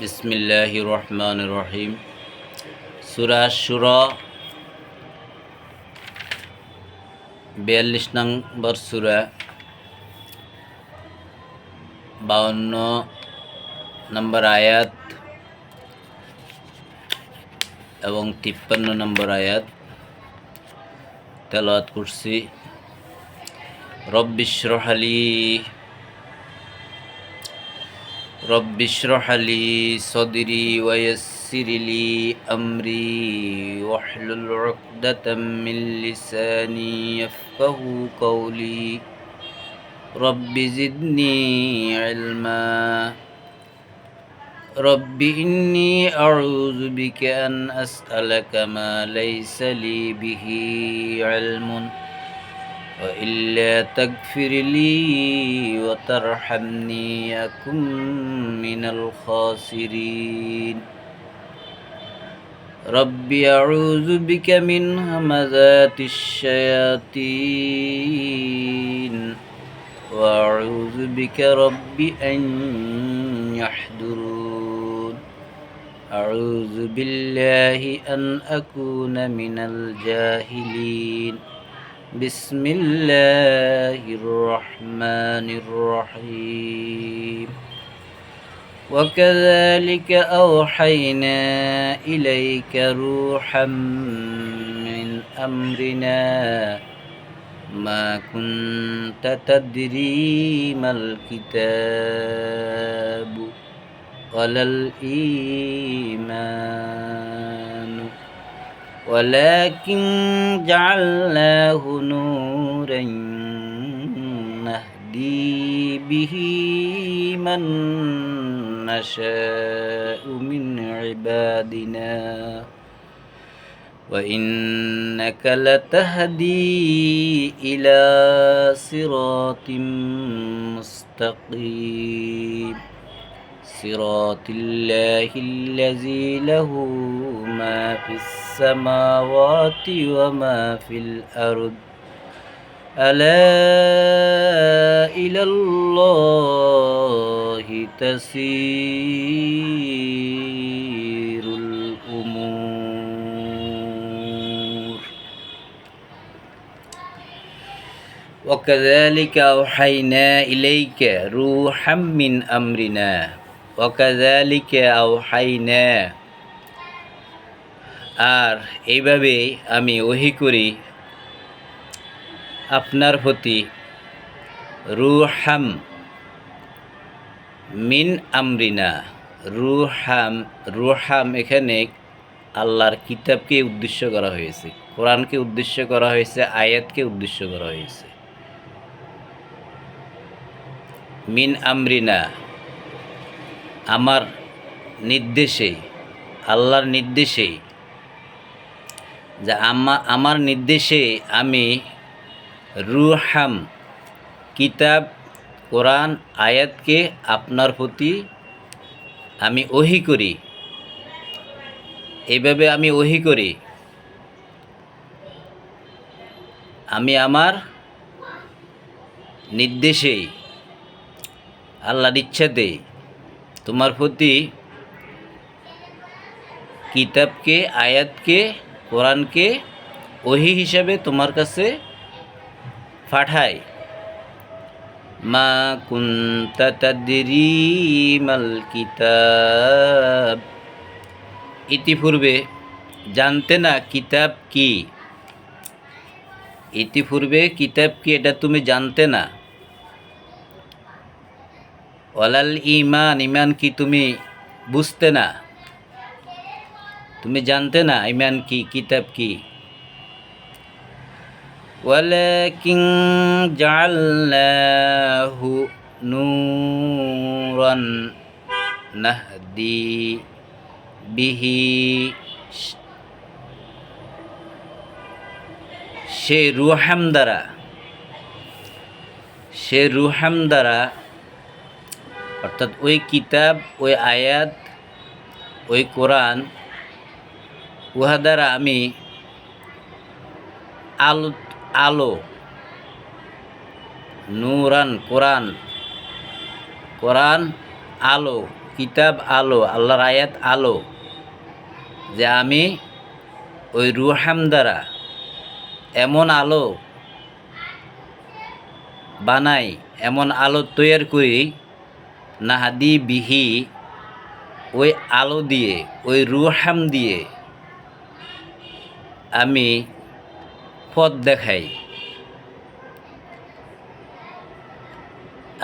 বিসমিল্লাহ রহমান রহিম সুরা সুর বিয়াল্লিশ নম্বর সুরা। বাউন্ন নম্বর আয়াত এবং তিপ্পান্ন নম্বর আয়াত। তেলাওয়াত করছি। রব্বিশ্রহালি رب اشرح لي صدري ويسر لي أمري واحلل عقدة من لساني يفقه قولي. رب زدني علما. رب إني أعوذ بك أن أسألك ما ليس لي به علم. وإلا تغفر لي وترحمني أكن من الخاسرين. ربي أعوذ بك من همزات الشياطين. وأعوذ بك رب أن يحضرون. أعوذ بالله أن أكون من الجاهلين. بسم الله الرحمن الرحيم. وكذلك أوحينا إليك روحا من أمرنا. ما كنت تدري ما الكتاب ولا الإيمان. ولكن جعلناه نورا نهدي به من نشاء من عبادنا. وإنك لتهدي إلى صراط مستقيم. صراط الله الذي له ما في السماوات وما في الأرض. ألا إلى الله تسير الأمور. وكذلك أوحينا إليك روحا من أمرنا ওকাজালিকে আও নে আর এইভাবেই আমি ওহি করি আপনার প্রতি রুহাম মিন আমরিনা। রুহাম রুহাম এখানে আল্লাহর কিতাবকে উদ্দেশ্য করা হয়েছে, কোরআনকে উদ্দেশ্য করা হয়েছে, আয়াতকে উদ্দেশ্য করা হয়েছে। মিন আমরিনা। আমার নির্দেশে, আল্লাহর নির্দেশে, যে আমার নির্দেশে আমি রুহাম কিতাব, কোরআন, আয়াতকে আপনার প্রতি আমি ওহি করি। এইভাবে আমি ওহি করি। আমি আমার নির্দেশেই আল্লাহর ইচ্ছাতে তোমার প্রতি কিতাবকে, আয়াতকে, কোরআনকে ওহি হিসাবে তোমার কাছে পাঠায় মা কুন্তাদিরিমাল কিতাব। ইতিপূর্বে জানতে না কিতাব কি? ইতিপূর্বে কিতাব কি, এটা তুমি জানতে না? ওয়ালাল ইমান ইমান কি তুমি বুঝতে না তুমি জানতে না ইমান কি কিতাব কি ولكن جعلناه نورا نهدي به সে রুহাম দ্বারা সে রুহাম দ্বারা অর্থাৎ ওই কিতাব, ওই আয়াত, ওই কোরআন, উহা দ্বারা আমি আলো আলো, নূরান, কোরআন কোরআন আলো, কিতাব আলো, আল্লাহর আয়াত আলো, যে আমি ওই রুহাম দ্বারা এমন আলো বানাই, এমন আলো তৈরি করি নাহাদি বিহি, ওই আলো দিয়ে, ওই রুহাম দিয়ে আমি পথ দেখাই।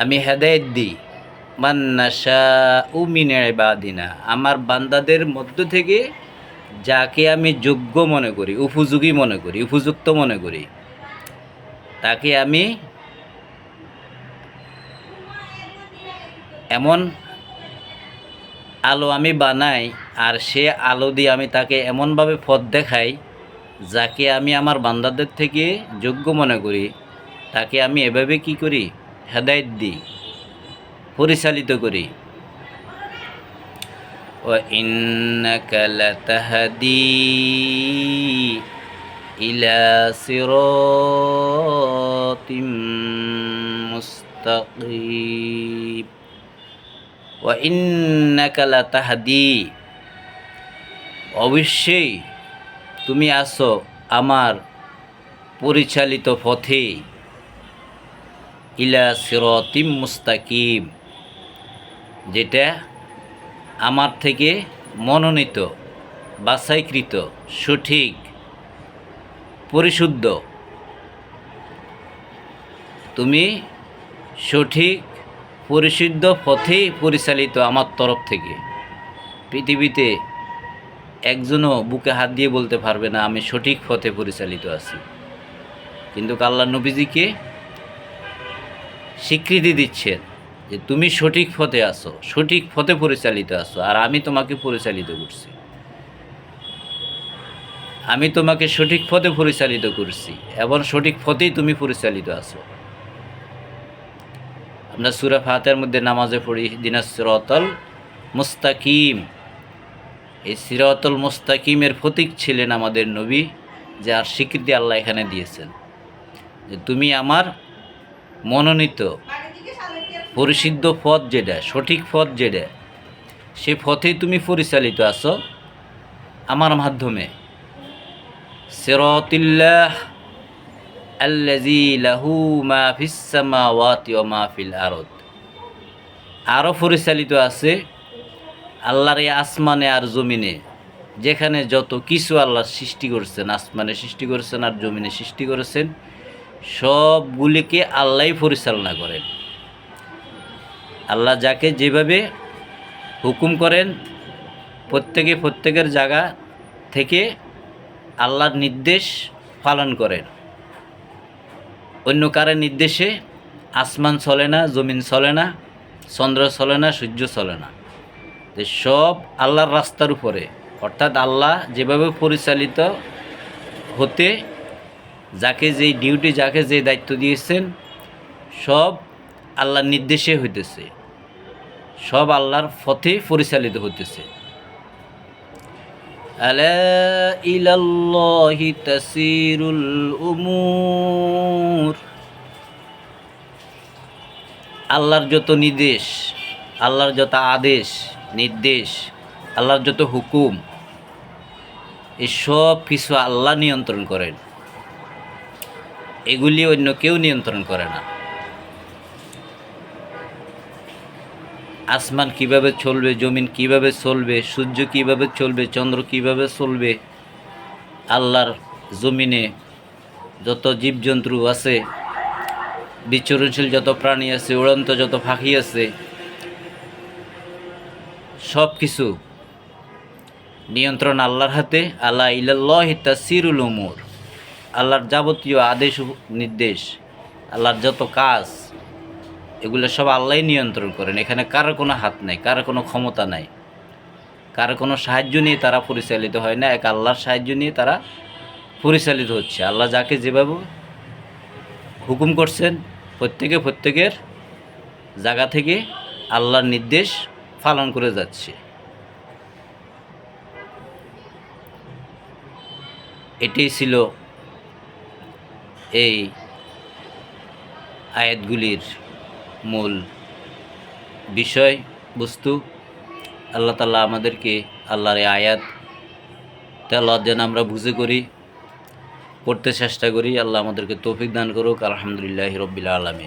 আমি হেদায়ত দিই। মান্নাশা উমিন বাদিনা আমার বান্দাদের মধ্য থেকে যাকে আমি যোগ্য মনে করি, উপযোগী মনে করি, উপযুক্ত মনে করি, তাকে আমি এমন আলো আমি বানাই আর সে আলো দিয়ে আমি তাকে এমনভাবে পথ দেখাই যাকে আমি আমার বান্দাদের থেকে যোগ্য মনে করি তাকে আমি এভাবে কি করি হেদায়ত দিই পরিচালিত করি وإنك لتهدي إلى صراط مستقيم ও ইন্নাকালা তাহাদি অবশ্যই তুমি আসো আমার পরিচালিত পথে। ইলা সিরতিম মুস্তাকিম, যেটা আমার থেকে মনোনীত, বাছাইকৃত, সঠিক, পরিশুদ্ধ। তুমি সঠিক পরিশুদ্ধ পথেই পরিচালিত আমার তরফ থেকে। পৃথিবীতে একজনও বুকে হাত দিয়ে বলতে পারবে না, আমি সঠিক পথে পরিচালিত আছি। কিন্তু আল্লাহ নবীজিকে স্বীকৃতি দিচ্ছেন যে তুমি সঠিক পথে আসো সঠিক পথে পরিচালিত আসো আর আমি তোমাকে পরিচালিত করছি। আমি তোমাকে সঠিক পথে পরিচালিত করছি এবং সঠিক পথেই তুমি পরিচালিত আছো। আমরা সুরা ফাতের মধ্যে নামাজে পড়ি দিনা সিরতল মুস্তাকিম। এই সিরতল মুস্তাকিমের প্রতীক ছিলেন আমাদের নবী যার স্বীকৃতি আল্লাহ এখানে দিয়েছেন। যে তুমি আমার মনোনীত পরিসিদ্ধ পথ যেটা, সঠিক পথ যেটা, সে পথেই তুমি পরিচালিত আছো। আমার মাধ্যমে সিরাতিল্লাহ আল্লাজি লাহু মা ফিস সামাওয়াতি ওয়া মা ফিল আরও পরিচালিত আছে, আল্লাহর এই আসমানে আর জমিনে, যেখানে যত কিছু আল্লাহ সৃষ্টি করছেন, আসমানে সৃষ্টি করেছেন আর জমিনে সৃষ্টি করেছেন, সবগুলিকে আল্লাহই পরিচালনা করেন। আল্লাহ যাকে যেভাবে হুকুম করেন, প্রত্যেকে প্রত্যেকের জায়গা থেকে আল্লাহর নির্দেশ পালন করেন। অন্য কারের নির্দেশে আসমান চলে না, জমিন চলে না, চন্দ্র চলে না, সূর্য চলে না। সব আল্লাহর রাস্তার উপরে, অর্থাৎ আল্লাহ যেভাবে পরিচালিত হতে, যাকে যেই ডিউটি যাকে যে দায়িত্ব দিয়েছেন, সব আল্লাহর নির্দেশে হইতেছে। সব আল্লাহর পথে পরিচালিত হতেছে আলা ইলাল্লাহি তাসিরুল উমুর। আল্লাহর যত নির্দেশ, আল্লাহর যত আদেশ, নির্দেশ, আল্লাহর যত হুকুম এই সব কিছু আল্লাহ নিয়ন্ত্রণ করেন। এগুলি অন্য কেউ নিয়ন্ত্রণ করে না। আসমান কীভাবে চলবে, জমিন কীভাবে চলবে, সূর্য কীভাবে চলবে, চন্দ্র কীভাবে চলবে, আল্লাহর জমিনে যত জীবজন্তু আছে, বিচরণশীল যত প্রাণী আছে, উড়ন্ত যত পাখি আছে সব কিছু নিয়ন্ত্রণ আল্লাহর হাতে, আল্লাহ ইল্লাহ তাসিরুল উমুর। আল্লাহর যাবতীয় আদেশ নির্দেশ, আল্লাহর যত কাজ এগুলো সব আল্লাহই নিয়ন্ত্রণ করেন। এখানে কারও কোনো হাত নাই, কারও কোনো ক্ষমতা নাই। কারও কোনো সাহায্য নিয়ে তারা পরিচালিত হয় না, এক আল্লাহর সাহায্য নিয়ে তারা পরিচালিত হচ্ছে। আল্লাহ যাকে যেভাবে হুকুম করছেন, প্রত্যেকে প্রত্যেকের জায়গা থেকে আল্লাহর নির্দেশ পালন করে যাচ্ছে। এটাই ছিল এই আয়াতগুলির মূল বিষয়, বস্তু। আল্লাহ তালা আমাদেরকে আল্লাহর আয়াত তেলাদ যেন আমরা বুঝে করি, পড়তে চেষ্টা করি। আল্লাহ আমাদেরকে তৌফিক দান করুক। আলহামদুলিল্লাহ রব্বিল আলমিন।